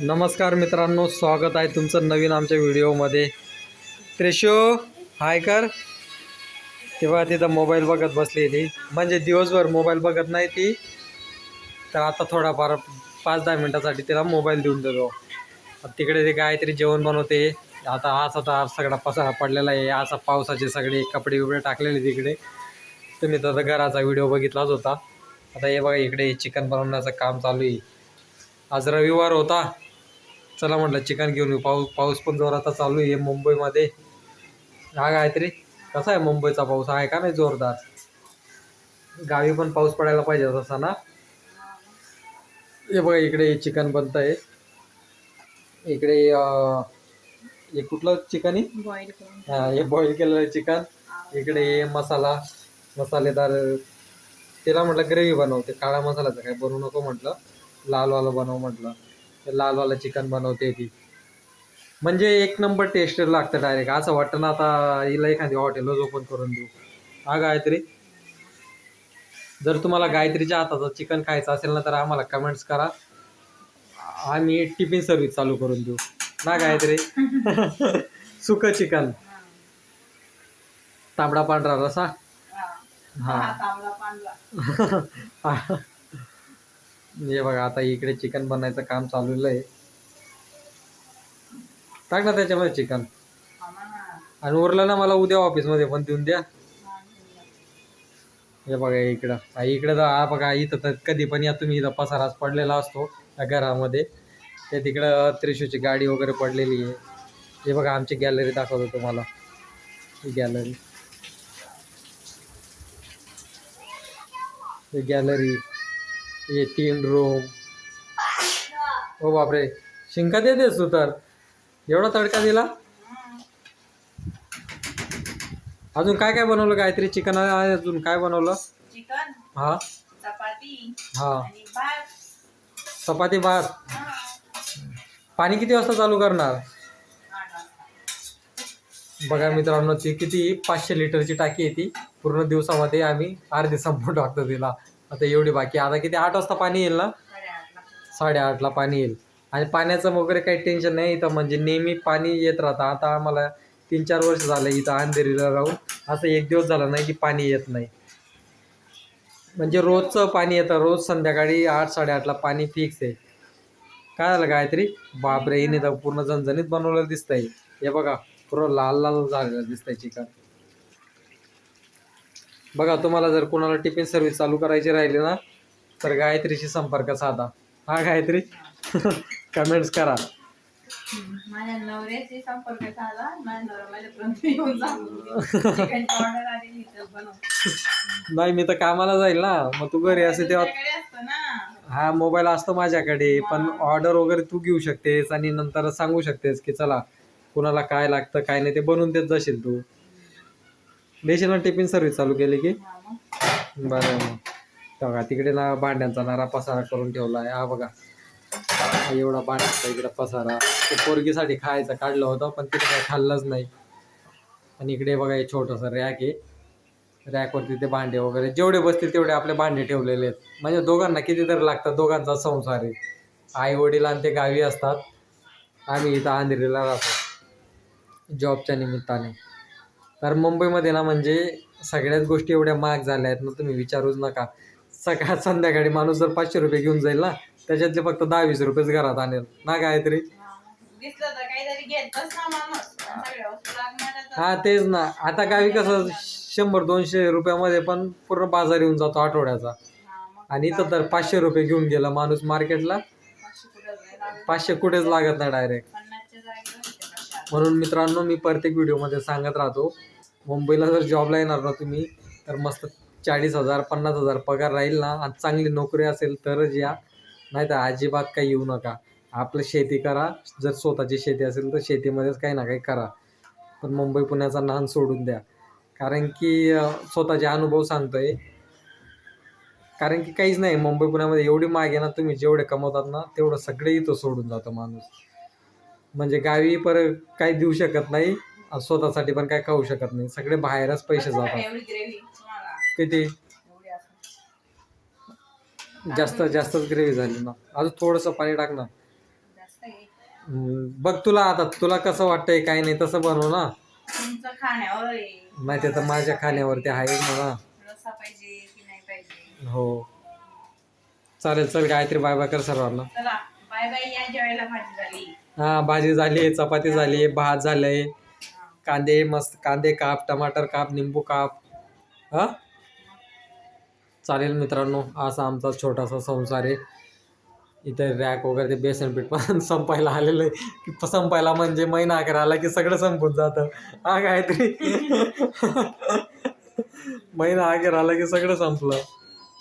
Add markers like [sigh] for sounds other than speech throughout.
नमस्कार मित्रांनो स्वागत आहे तुमचं नवीन आमच्या व्हिडिओमध्ये. त्रेशो हाय कर. तेव्हा तिथं मोबाईल बघत बसली ती म्हणजे दिवसभर मोबाईल बघत नाही ती. तर आता थोडाफार पाच दहा मिनटासाठी तिला मोबाईल देऊन देतो. तिकडे ते काहीतरी जेवण बनवते. आता आज आता सगळा पसारा पडलेला आहे. असा पावसाचे सगळे कपडे बिपडे टाकलेले तिकडे. तुम्ही तर घराचा व्हिडिओ बघितलाच होता. आता हे बघा इकडे चिकन बनवण्याचं काम चालू आहे. आज रविवार होता. चला म्हटलं चिकन घेऊन येऊ. पाऊस पाऊस पण जोरात चालू आहे मुंबईमध्ये. हा काहीतरी कसा आहे मुंबईचा पाऊस? आहे का नाही जोरदार? गावी पण पाऊस पडायला पाहिजे तसा ना? हे बघा इकडे चिकन बनत आहे. इकडे हे कुठलं चिकन आहे? हा, हे बॉईल केलेलं चिकन. इकडे हे मसाला मसालेदार तिला म्हटलं ग्रेव्ही बनवते. काळा मसाल्याचं काय बनवू नको म्हटलं. लालवाला बनव म्हटलं. लालवाला चिकन बनवते ती. म्हणजे एक नंबर टेस्ट लागतं डायरेक्ट असं वाटतं ना आता हिला एखादी हॉटेलच ओपन करून देऊ. हा गायत्री? जर तुम्हाला गायत्रीच्या हाताचं चिकन खायचं असेल ना तर आम्हाला कमेंट्स करा. आम्ही टिफिन सर्व्हिस चालू करून देऊ. ना गायत्री? [laughs] सुकं चिकन. तांबडा पांढरा रसा? हा. [laughs] हे बघा आता इकडे चिकन बनायचं काम चालू आहे. टाक ना त्याच्यामध्ये चिकन आणि उरलं ना मला उद्या ऑफिसमध्ये पण देऊन द्या. हे बघा इकडं. हा इकडं जा हा बघा इथं तर कधी पण या तुम्ही इथं पसाराच पडलेला असतो घरामध्ये. ते तिकडं त्रिशूची गाडी वगैरे पडलेली आहे. हे बघा आमची गॅलरी दाखवतो तुम्हाला. ही गॅलरी ही गॅलरी हे तीन रूम. हो बापरे. शिंका देतेस तू तर. एवढा तडका दिला? अजून काय काय बनवलं? गायत्री चिकन आहे अजून. काय बनवलं? चिकन हा. चपाती हा. चपाती भात. पाणी किती वाजता चालू करणार. बघा मित्रांनो ती किती पाचशे लिटरची टाकी आहे ती. पूर्ण दिवसामध्ये आम्ही अर्धी संपून टाकतो तिला. आता एवढी बाकी. आता किती? आठ वाजता पाणी येईल ना? साडेआठला. पाणी येईल. आणि पाण्याचं वगैरे काही टेन्शन नाही इथं. म्हणजे नेहमी पाणी येत राहतं. आता आम्हाला तीन चार वर्ष झालं इथं अंधेरीला राहून. असं एक दिवस झाला नाही की पाणी येत नाही. म्हणजे रोजचं पाणी येतं. रोज संध्याकाळी आठ साडेआठला पाणी फिक्स आहे. काय झालं गायत्री? बापरे हिने तर पूर्ण झणझणीत बनवलेलं दिसतंय. हे बघा पुरं लाल लाल झालेलं दिसतंय चिकन बघा तुम्हाला जर कोणाला टिफिन सर्व्हिस चालू करायची राहिली ना तर गायत्रीशी संपर्क साधा. हा गायत्री? [laughs] कमेंट्स करा. हम्म. माझ्या नवऱ्याशी संपर्क झाला माझ्या नवरा माझ्यापर्यंत येऊन जातो चिकनची ऑर्डर आलेली तर बनव. नाही मी तर कामाला जाईल ना. मग तू घरी असे तेव्हा तुझ्याकडे असतं ना. हा मोबाईल असतो माझ्याकडे. पण ऑर्डर वगैरे तू घेऊ शकतेस आणि नंतर सांगू शकतेस की चला कुणाला काय लागतं काय नाही ते बनवून देत जाशील तू. देशील ना टिफिन सर्व्हिस चालू केली की? बरं. मग बघा तिकडे ना भांड्यांचा नारा पसारा करून ठेवला आहे. हा बघा. एवढा भांड्यांचा इकडे पसारा. ते पोरगीसाठी खायचं काढलं होतं पण तिथे काय खाल्लंच नाही. आणि इकडे बघा हे छोटंसं रॅक आहे. रॅकवरती ते भांडे वगैरे जेवढे बसतील तेवढे आपले भांडे ठेवलेले आहेत. म्हणजे दोघांना कितीतरी लागतात दोघांचा संसार आहे. आई वडील आणि ते गावी असतात. आम्ही इथं अंधेरीला राहतो. जॉबच्या निमित्ताने. तर मुंबईमध्ये ना म्हणजे सगळ्याच गोष्टी एवढ्या महाग झाल्या आहेत ना तुम्ही विचारूच नका. सकाळ संध्याकाळी माणूस जर पाचशे रुपये घेऊन जाईल ना त्याच्यातले फक्त दहा वीस रुपयेच घरात आणेल. ना. दिसलं तर काहीतरी घेतच ना माणूस. पण सगळ्या वस्तू लागणारच हा तेच ना. आता गावी कसं शंभर दोनशे रुपयामध्ये पण पूर्ण बाजार येऊन जातो आठवड्याचा. हा मग आणि इथं तर पाचशे रुपये घेऊन गेला माणूस मार्केटला. पाचशे कुठं कुठेच लागत नाही डायरेक्ट पन्नासच्या जागेवर होते पाचशे आठ. म्हणून मित्रांनो मी प्रत्येक व्हिडिओमध्ये सांगत राहतो मुंबईला जर जॉबला येणार ना तुम्ही तर मस्त चाळीस हजार पन्नास हजार पगार राहील ना. आणि चांगली नोकरी असेल तरच या. नाही तर अजिबात काही येऊ नका. आपलं शेती करा. जर स्वतःची शेती असेल तर शेतीमध्येच काही ना काही करा. पण मुंबई पुण्याचा नान सोडून द्या. कारण की स्वतःचे अनुभव सांगतोय. कारण की काहीच नाही. मुंबई पुण्यामध्ये एवढी माग आहे ना तुम्ही जेवढे कमवतात ना तेवढं सगळे इथं सोडून जातं माणूस. म्हणजे गावी पर काही देऊ शकत नाही. स्वतःसाठी पण काही खाऊ शकत नाही. सगळे बाहेरच पैसे जातात. किती? जास्त जास्तच ग्रेव्ही झाली ना. अजून थोडंसं पाणी टाक ना. बघ तुला आता तुला कसं वाटतंय काय नाही तसं बनव ना. आहे. माहिती तर माझ्या खाण्यावरती आहे म्हणा. नाही हो. चालेल चल गायत्री बाय बाय कर सर्वांना. चला बाय बाय या जेवायला भाजी झाली. हा भाजी झाली चपाती झाली भात झालंय. कांदे मस्त कांदे काप टमाटर काप निंबू काप. हा? चालेल मित्रांनो असा आमचा छोटासा संसार आहे. इथं रॅक वगैरे ते बेसन पीठ पण [laughs] संपायला आलेलं आहे. की संपायला म्हणजे महिना अखेर आला की सगळं संपून जातं. हा गायत्री [laughs] महिना अखेर आला की सगळं संपलं.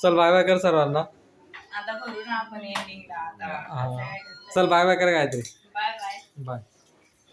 चल बाय बाय कर सर्वांना. हा. चल बाय बाय कर बाय